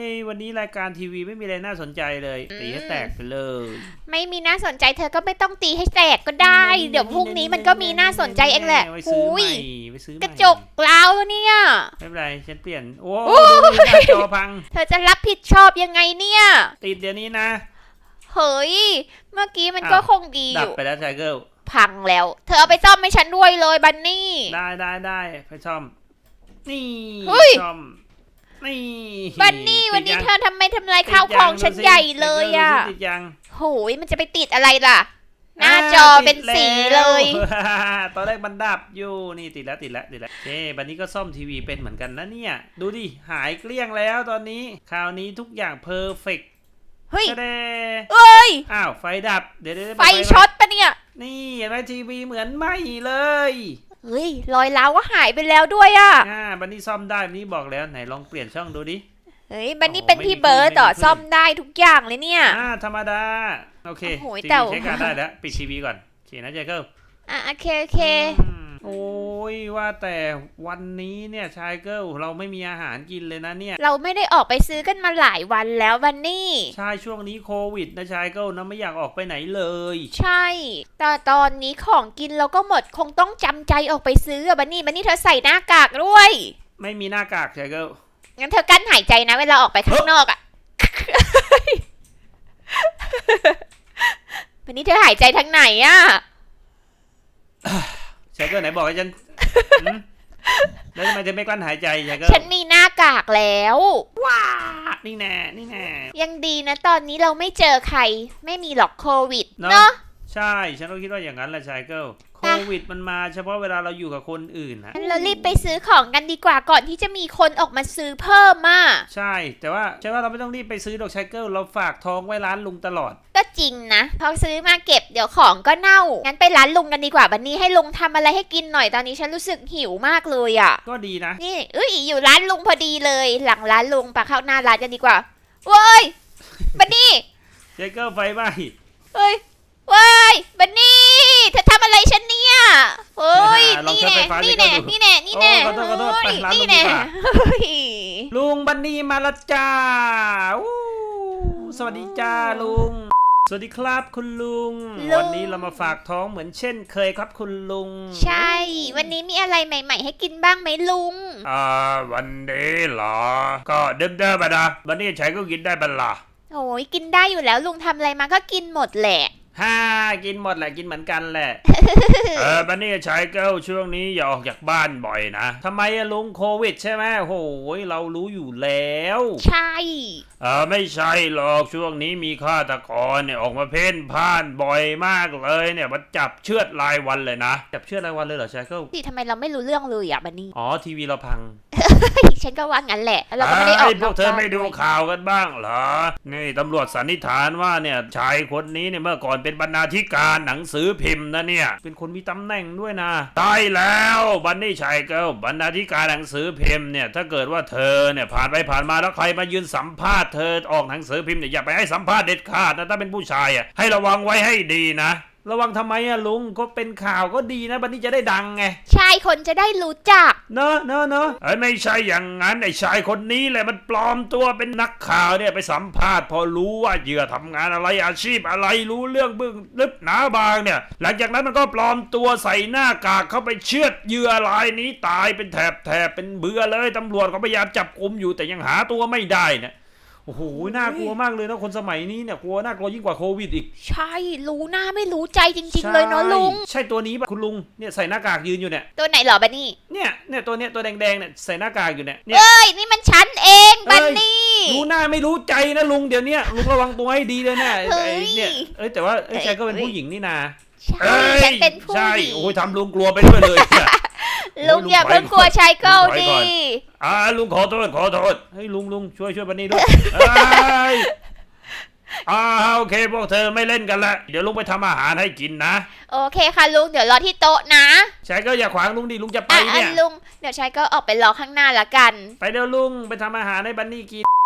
เฮ้ยวันนี้รายการทีวีไม่มีอะไรน่าสนใจเลยตีให้แตกไปเลย ไม่มีน่าสนใจเธอก็ไม่ต้องตีให้แตกก็ได้ เดี๋ยวพรุ่งนี้มันก็มีน่าสนใจเองแหละไปซื้หุอใหยม่ไปซื้อใหม่กระจกล้าวแล้วเนี่ยไม่เป็นไรฉันเปลี่ยน โอ้โอ้ดูดิหน้าจอพัง เธอจะรับผิดชอบยังไงเนี่ย ติดเดี๋ยวนี้นะ เฮ้ย เมื่อกี้มันก็อ้าวคงดีอดับยู่ไปแล้วชายเกิลพังแล้ว เธอเอาไปซ่อมให้ฉันด้วยเลยบันนี่ ได้ได้ได้ไปซ่อม นี่เฮ้ยซ่อม นี่บันนี่ติดวันนี้ยังเธอทำไมทำลายติดข้าวยัของดูฉันสิใหญ่เลยอะดูสิติดยังโหยมันจะไปติดอะไรล่ะ หน้าจอเป็นสีเลย ตอนแรกมันดับอยู่นี่ติดแล้วติดแล้วติดแล้วเอ๊บันนี้ก็ซ่อมทีวีเป็นเหมือนกันนะเนี่ย ดูดิ หายเกลี้ยงแล้วตอนนี้ คราวนี้ทุกอย่างเพอร์เฟกต์เฮ้ยแดเอ้ย อ้าวไฟดับเดี๋ยวเดี๋ยวเดี๋ยวไฟช็อตปะเนี่ย นี่เห็นไหมทีวีเหมือนไหมเลย เฮ้ยรอยร้าวก็หายไปแล้วด้วยอะอ่าบันนี้ซ่อมได้บันนี้บอกแล้วไหนลองเปลี่ยนช่องดูดิ เฮ้ยบันนี่โอ้เป็นไม่พี่มีเบิร์ดขึ้นต่อไม่มีขึ้นซ่อมได้ทุกอย่างเลยเนี่ย อ่าธรรมดา โอเคโอ้โหทีแต่ วีใช้การได้แล้ว ปิดทีวีก่อนโอเคนะเจเกิลอะโอเคโอเค อืม โอ้ยว่าแต่วันนี้เนี่ยชายเกิลเราไม่มีอาหารกินเลยนะเนี่ยเราไม่ได้ออกไปซื้อกันมาหลายวันแล้วบันนี่ใช่ช่วงนี้โควิดนะชายเกิลนะไม่อยากออกไปไหนเลย ใช่ แต่ตอนนี้ของกินเราก็หมดคงต้องจำใจออกไปซื้ออะบันนี่บันนี่เธอใส่หน้ากากด้วย ไม่มีหน้ากากชายเกิลงั้นเธอกั้นหายใจนะเวลาออกไปข้างนอกอะบันนี่เธอหายใจทางไหนอะ ชายเกิลไหนบอกให้ฉันหืมแล้วทำไมเธอไม่กลั้นหายใจชายเกิลฉันมีหน้ากากแล้ว ว้านี่แน่นี่แน่ ยังดีนะตอนนี้เราไม่เจอใคร ไม่มีหรอกโควิด เนอะ เนาะใช่ ฉันก็คิดว่าอย่างนั้นแหละชายเกิลโควิดมันมาเฉพาะเวลาเราอยู่กับคนอื่นนะงั้นเรารีบไปซื้อของกันดีกว่าก่อนที่จะมีคนออกมาซื้อเพิ่มอะ ใช่ แต่ว่าใช่ว่าเราไม่ต้องรีบไปซื้อดอกชายเกิลเราฝากท้องไว้ร้านลุงตลอด ก็จริงนะพอซื้อมาเก็บเดี๋ยวของก็เน่า งั้นไปร้านลุงกันดีกว่าบันนี้ให้ลุงทำอะไรให้กินหน่อยตอนนี้ฉันรู้สึกหิวมากเลยอะ ก็ดีนะ นี่เอ้ยอยู่ร้านลุงพอดีเลย หลังร้านลุงไปเข้าหน้าร้านกันดีกว่าเว้ยบันนี่ชายเกิลไฟไหม้เฮ้ยเว้ยบันนี่เธอทำอะไรฉันเนี่ยเฮ้ย ลอง นี่ ใช้ แน่ ไฟฟ้านี่ให้แน่เขาดูนี่แน่นี่แน่โอ้ขอโทษขอโทษไปเฮ้ยร้านลุงนี่แน่ดีกว่าเฮ้ยลุงบันนี่มาและจ้าอู้สวัสดีจ้าลุง สวัสดีครับคุณลุง วันนี้เรามาฝากท้องเหมือนเช่นเคยครับคุณลุง ใช่ วันนี้มีอะไรใหม่ ๆ ให้กินบ้างไหมลุง อ่า วันนี้เหรอ ก็เดิมเดิมๆอะนะวันนี้ใช้ก็กินได้บันล่ะโอ้ยกินได้อยู่แล้วลุงทำอะไรมาก็กินหมดแหละ ฮ่ากินหมดแหละกินเหมือนกันแหละ เออบันนี่ใช้เกิลช่วงนี้อย่าออกจากบ้านบ่อยนะทำไมอะลุงโควิดใช่ไหมโอ้ยเรารู้อยู่แล้ว ใช่ เออไม่ใช่หรอกช่วงนี้มีฆาตกรเนี่ยออกมาเพ่นพ่านบ่อยมากเลยเนี่ยมันจับเชือดรายวันเลยนะ จับเชือดรายวันเลยเหรอชายเกิลสิทำไมเราไม่รู้เรื่องเลยอะบันนี่อ๋อทีวีเราพัง ฉันก็ว่างั้นแหละแล้วเราก็ไม่ได้ออกไอ้พวกเธอไม่ดูนอกบ้านข่าวกันบ้างเหรอ นี่ตำรวจสันนิษฐานว่าเนี่ยชายคนนี้เนี่ยเมื่อก่อนเป็นบรรณาธิการหนังสือพิมพ์นะเนี่ย เป็นคนมีตำแหน่งด้วยนะตายแล้วบันนี่ชายเกิลบรรณาธิการหนังสือพิมพ์เนี่ยถ้าเกิดว่าเธอเนี่ยผ่านไปผ่านมาแล้วใครมายืนสัมภาษณ์เธอออกหนังสือพิมพ์เนี่ยอย่าไปให้สัมภาษณ์เด็ดขาดนะถ้าเป็นผู้ชายอะให้ระวังไว้ให้ดีนะ ระวังทำไมอะลุงก็เป็นข่าวก็ดีนะบันนี่จะได้ดังไง ใช่คนจะได้รู้จัก เนอะเนอะเนอะเอ้ยไม่ใช่อย่างนั้นไอ้ชายคนนี้แหละมันปลอมตัวเป็นนักข่าวเนี่ยไปสัมภาษณ์พอรู้ว่าเหยื่อทำงานอะไรอาชีพอะไรรู้เรื่องเบื้องลึกหนาบางเนี่ย หลังจากนั้นมันก็ปลอมตัวใส่หน้ากากเข้าไปเชือดเหยื่อรายนี้ตายเป็นแถบแถบเป็นเบื่อเลยตำรวจก็พยายามจับกุมอยู่แต่ยังหาตัวไม่ได้เนี่ย โอ้โหน่ากลัวมากเลยนะคนสมัยนี้เนี่ยกลัวน่ากลัวยิ่งกว่าโควิดอีก ใช่ รู้หน้าไม่รู้ใจจริง ๆ เลยเนาะลุงใช่ใช่ตัวนี้ป่ะคุณลุงเนี่ยใส่หน้ากากยืนอยู่เนี่ย ตัวไหนเหรอบันนี่ เนี่ยเนี่ยตัวเนี้ยตัวแดงๆเนี่ยใส่หน้ากากอยู่เนี่ยเนี่ย เอ้ย นี่มันฉันเองบันนี่ รู้หน้าไม่รู้ใจนะลุงเดี๋ยวเนี้ยลุงระวังตัวให้ดีเลยนะเฮ้ไอ้ยเนี่ยเอ้ยแต่ว่าเอ้ยแกก็เป็นผู้หญิงนี่นาใช่ฉันเป็นผู้ใช่หญิงโอ้ยทำลุงกลัวไปด้วยเลยเนี่ย ลุงอย่าเพิ่งกลัวชายเก้าลุงถอยดิก่ อนอ่าลุงขอโทษขอโทษเฮ้ยลุงลุงช่วยช่วยบันนี่ด้วยเอ้ยอ่าโอเคพวกเธอไม่เล่นกันละเดี๋ยวลุงไปทำอาหารให้กินนะโอเคค่ะลุงเดี๋ยวรอที่โต๊ะนะชายก็อย่าขวางลุงดิลุงจะไปอะเนี่ยอะลุงเดี๋ยวชายเก็ออกไปรอข้างหน้าละกัน ไปเดี๋ยวลุงไปทำอาหารให้บันนี่กินอืม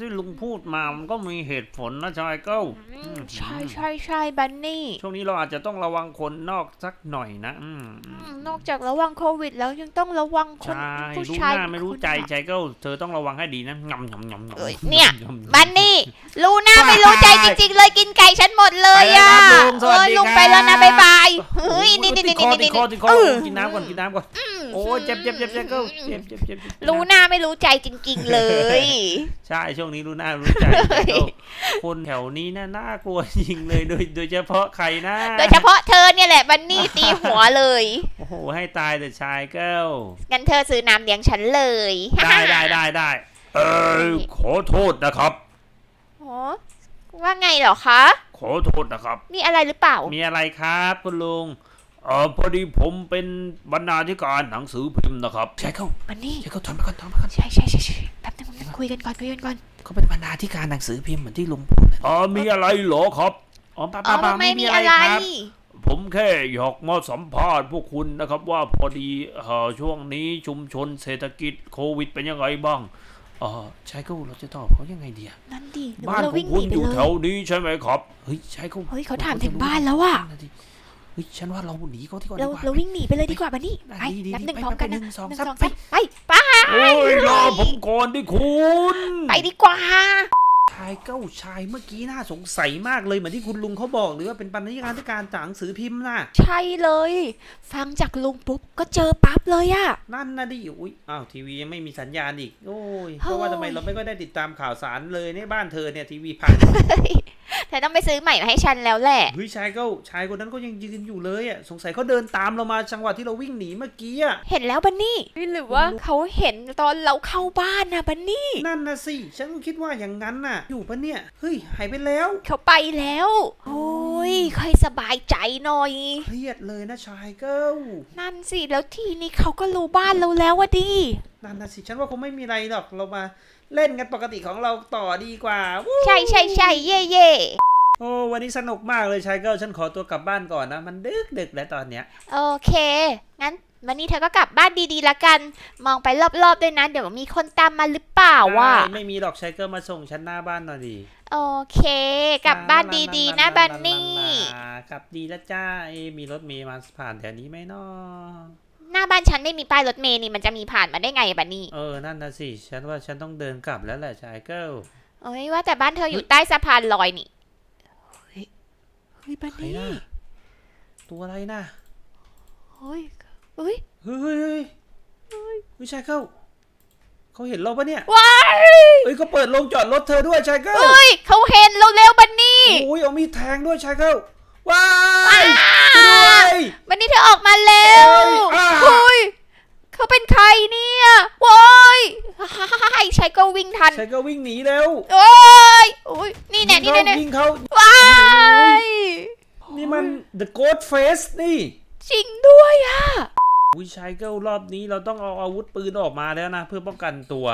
ที่ลุงพูดมามันก็มีเหตุผลนะชายเก้าอืมใช่ใช่ใช่บันนี่ ช่วงนี้เราอาจจะต้องระวังคนนอกสักหน่อยนะอืมอืมนอกจากระวังโควิด แล้วยังต้องระวังคนใช่ผู้รู้ชายหน้าไม่รู้ใจคนชายเก้าเธอต้องระวังให้ดีนะงำงำงำงำเอ้ยเนี่ยงำงำบันนี่ รู้หน้าไม่รู้ใจจริงๆเลยกินไก่ฉันหมดเลยไปแล้วอะครับ ลุงสวัสดีเออลุงครับไปแล้วนะบ๊ายบายเฮ้ยนี่นี่ตินี่ดคอนี่ติดคอนี่ติดคอเออกินน้ำก่อนกินน้ำก่อนโอ้ยเจ็บเจ็บเจ็บเจ็บเก้าเจ็บเจ็บเจ็บเจ็บรู้หน้าไม่รู้ใจจริง ๆ เลย ใช่ช่วงนี้รู้หน้ารู้ใจชายเก้าคนแถวนี้น่าน่ากลัวจริงเลยโดยโดยเฉพาะใครนะโดยเฉพาะเธอเนี่ยแหละบันนี่ตีหัวเลยโอ้โหให้ตายแต่ชายเก้างั้นเธอซื้อน้ำเลี้ยงฉันเลยได้ได้ได้ได้เออขอโทษนะครับโอ้ ว่าไงเหรอคะ ขอโทษนะครับ มีอะไรหรือเปล่า มีอะไรครับคุณลุงเออพอดีผมเป็นบรรณาธิการหนังสือพิมพ์นะครับใช่เขาบันนี่ใช่เขาถอนไปก่อนถอนไปก่อนใช่ใช่ใช่ใช่แป๊บนึงแป๊บนึงคุยกันก่อนคุยกันก่อนเขาเป็นบรรณาธิการหนังสือพิมพ์เหมือนที่ลุงพูดอ๋อมีอะไรเหรอครับอ๋อป้าอ๋ป้าอป้าไม่ไม่มีมีอะอะไรไรครับผมแค่อยากมาสัมภาษณ์พวกคุณนะครับ ว่าพอดีเอ่อช่วงนี้ชุมชนเศรษฐกิจโควิดเป็นยังไงบ้างเออใช่เขาเราจะตอบเขายังไงดีอะนั่นดิหรือบ้าว่านเราของวิ่งหคุนีณไปอยู่เลแถย วนี้ใช่ไหมครับ เฮ้ยใช่เขาเฮ้ยเขาถามถึงบ้านแล้วอะนั่นดิเฮ้ยฉันว่าเราหนีเขาที่ก่อนเราดีกว่า เราวิ่งหนีไปเลยดีกว่าบันนี่ได้ไปดีดีนับหนึ่งไปพร้อมกันไปนะหนึ่งสองหนึ่งสามสองไปสามไปไปโอ้ยรอผมก่อนดิคุณ ไปดีกว่า ชายเก้าชายเมื่อกี้น่าสงสัยมากเลยเหมือนที่คุณลุงเขาบอกหรือว่าเป็นบรรณาธิการที่การจากหนังสือพิมพ์น่ะ ใช่เลย ฟังจากลุงปุ๊บก็เจอปั๊บเลยอะ นั่นนะดิอุ้ยอ้าวทีวียังไม่มีสัญญาณอีก โอ้ยเฮ้ยเพราะว่าทำไมเราไม่ก็ได้ติดตามข่าวสารเลยในบ้านเธอเนี่ยทีวีพังเธอต้องไปซื้อใหม่มาให้ฉันแล้วแหละเฮ้ยชายเก้าชายคนนั้นก็ยังยืนอยู่เลยอะสงสัยเขาเดินตามเรามาจังหวะที่เราวิ่งหนีเมื่อกี้อะเห็นแล้วบันนี่หรือว่าเขาเห็นตอนเราเข้าบ้านนะบันนี่ นั่นนะสิฉันก็คิดว่าอย่างนั้นน่ะอยู่ปะเนี่ย เฮ้ย หายไปแล้วเขาไปแล้ว โอ้ยค่อยสบายใจหน่อย เครียดเลยนะชายเก้านั่นสิแล้วทีนี้เขาก็รู้บ้านเราแล้วอะดิ นั่นนะสิ ฉันว่าคงไม่มีอะไรหรอก เรามาเล่นกันปกติของเราต่อดีกว่าวู้ใช่ใช่ใช่เย่เย่โอ้วันนี้สนุกมากเลยชายเกิลฉันขอตัวกลับบ้านก่อนนะ มันดึกดึกแล้วตอนเนี้ย โอเค งั้น วันนี้เธอก็กลับบ้านดีๆละกัน มองไปรอบๆด้วยนะ เดี๋ยวมีคนตามมาหรือเปล่าวะไม่ไม่มีหรอกชายเกิลมาส่งฉันหน้าบ้านหน่อยดิโอเค กลับบ้านดีๆนะบันนี่กลับดีแล้วจ้าเอะมีรถเมย์มาผ่านแถวนี้ไหมน้อหน้าบ้านฉันไม่มีป้ายรถเมล์นี่มันจะมีผ่านมาได้ไงอะบันนี่เออนั่นนะสิฉันว่าฉันต้องเดินกลับแล้วแหละชายเกิลโอ้ยว่าแต่บ้านเธออยู่ใต้สะพานลอยนี่เฮ้ยเฮ้ยบันใครนี่นะตัวอะไรนะเฮ้ย เฮ้ยเฮ้ยเฮ้ยเฮ้ยเฮ้ยชายเกิลเขาเห็นเราปะเนี่ย ว้ายเอ้ยเขาเปิดโรงจอดรถเธอด้วยชายเกิลเฮ้ยเขาเห็นเราเร็วบันนี่ โอ้ยเอามีดแทงด้วยชายเกิลว้ายช่วยด้วยบันนี่เธอออกมาเร็วเอ้ยอ่าเฮ้ยเขาเป็นใครเนี่ยโว้ยไอ้ชายก็วิ่งทันชายเกิลวิ่งหนีเร็วโอ้ยโอ้ยนี่แน่นี่แน่นี่ยิงเขาว้ายนี่มัน the ghost face นี่จริงด้วยอะ อุ้ยชายเกิลรอบนี้เราต้องเอาอาวุธปืนออกมาแล้วนะ เพื่อป้องกันตัว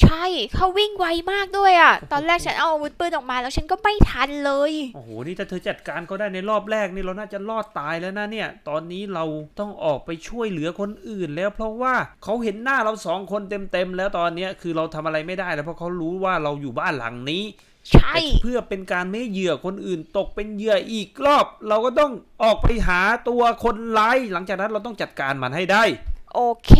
ใช่เขาวิ่งไวมากด้วยอะตอนแรกฉันเอาอาวุธปืนออกมาแล้วฉันก็ไม่ทันเลย โอ้โห นี่ถ้าเธอจัดการเขาได้ในรอบแรกนี่เราน่าจะรอดตายแล้วนะเนี่ย ตอนนี้เราต้องออกไปช่วยเหลือคนอื่นแล้ว เพราะว่าเขาเห็นหน้าเราสองคนเต็มๆแล้วตอนเนี้ยคือเราทำอะไรไม่ได้แล้วเพราะเขารู้ว่าเราอยู่บ้านหลังนี้ ใช่แต่เพื่อเป็นการไม่ให้เหยื่อคนอื่นตกเป็นเหยื่ออีกรอบ เราก็ต้องออกไปหาตัวคนร้ายหลังจากนั้นเราต้องจัดการมันให้ได้ โอเค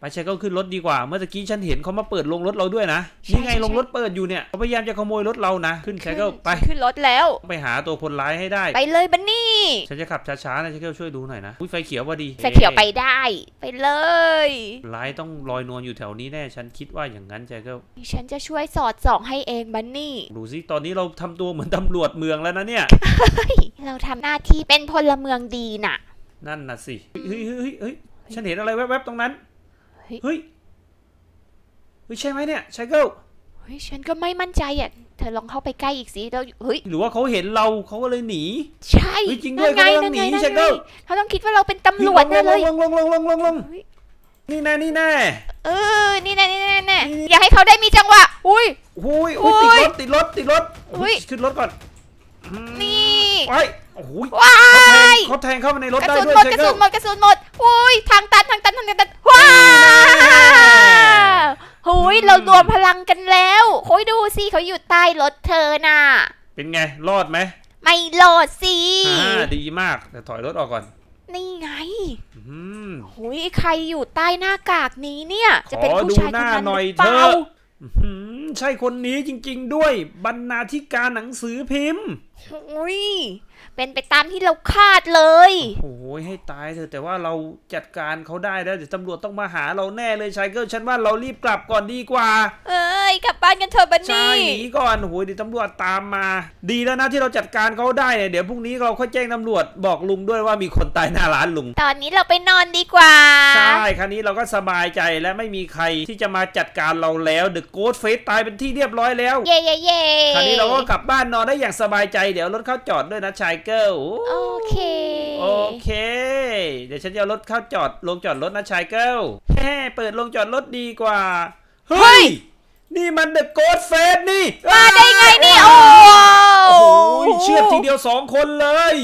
ไปใช้ก็ขึ้นรถดีกว่า เมื่อตะกี้ฉันเห็นเขามาเปิดลงรถเราด้วยนะใช่นี่ไงใช่ลงรถเปิดอยู่เนี่ยเขาพยายามจะขโมยรถเรานะ ขึ้นใช้ก็ไปฉันขึ้นรถแล้ว ไปหาตัวคนร้ายให้ได้ ไปเลยบันนี่ ฉันจะขับช้าๆนะใช้ก็ช่วยดูหน่อยนะ อุ้ยไฟเขียวพอดี ไฟเขียวไปได้ ไปเลย ร้ายต้องลอยนวลอยู่แถวนี้แน่ ฉันคิดว่าอย่างนั้นใช่ก็ฉันจะช่วยสอดส่องให้เองบันนี่ ดูสิตอนนี้เราทำตัวเหมือนตำรวจเมืองแล้วนะเนี่ย เราทำหน้าที่เป็นพลเมืองดีน่ะ นั่นน่ะสิ เฮ้ยเฮ้ยเฮ้ยเฮ้ยฉันเห็นอะไรแวบๆตรงนั้น เฮ้ย เฮ้ยเฮ้ยใช่ไหมเนี่ยใช่เกิลเฮ้ยฉันก็ไม่มั่นใจอะ เธอลองเข้าไปใกล้อีกสิแล้วเฮ้ย หรือว่าเขาเห็นเราเขาก็เลยหนี ใช่เฮ้ยจริงด้วยนั่นไงเขากำลันั่งนหนีไงนั่นใช่ไงก็เขาต้องคิดว่าเราเป็นตำรวจแน่เลยลงลงลงลงลงลงเฮ้ยนี่แน่นี่แน่เออ นี่แน่นี่แน่นี่แน่อย่าให้เขาได้มีจังหวะ อุ้ยหุยอุ้ยอุ้ยติดรถติดรถติดรถอุ้ยขึ้นรถก่อนอืมนี่ไว้ โอ้โหว้าเขาแทงยเขาแทงเข้ามาในรถกระได้สุนด้วยหมดใช่กระก็สุนหมดกระสุนหมดอุ้ยทางตันทางตันทางตันว้าหุยเรารวมพลังกันแล้วโอ้ยดูสิเขาอยู่ใต้รถเธอน่ะ เป็นไง รอดไหมไม่โหลดสิอ่าดีมากแต่ถอยรถออกก่อน นี่ไงอืมหุยใครอยู่ใต้หน้ากากนี้เนี่ย จะเป็นขอผู้ดูชายหคนน้านั้นหน่อยหรือเปล่าเถอะอื้อหือใช่คนนี้จริง ๆ ด้วย บรรณาธิการหนังสือพิมพ์ หุย เป็นไปตามที่เราคาดเลย โอ้ยให้ตายเถอะแต่ว่าเราจัดการเขาได้แล้วเดี๋ยวตำรวจต้องมาหาเราแน่เลยชายเกิลฉันว่าเรารีบกลับก่อนดีกว่า เอ้ยกลับบ้านกันเถอะบันใช่นี่หนีก่อนโอ้ยเดี๋ยวตำรวจตามมา ดีแล้วนะที่เราจัดการเขาได้เนี่ยเดี๋ยวพรุ่งนี้เราค่อยแจ้งตำรวจบอกลุงด้วยว่ามีคนตายหน้าร้านลุง ตอนนี้เราไปนอนดีกว่า ใช่ครั้นี้เราก็สบายใจและไม่มีใครที่จะมาจัดการเราแล้วเดอะโกดเฟสตายเป็นที่เรียบร้อยแล้ว เย่เย่เย่คราวนี้เราก็กลับบ้านนอนได้อย่างสบายใจเดี๋ยวรถเข้าจอดด้วยนะชายเกิลโอเค โอเค เดี๋ยวฉันจะเอารถเข้าจอดลงจอดรถนะชายเกิลแฮ่เปิดลงจอดรถดีกว่า เฮ้ย นี่มันเดอะโกดเฟสนี่มาได้ไงนี่ โอ้โอ้โหเชื่อดทีเดียวสองคนเลย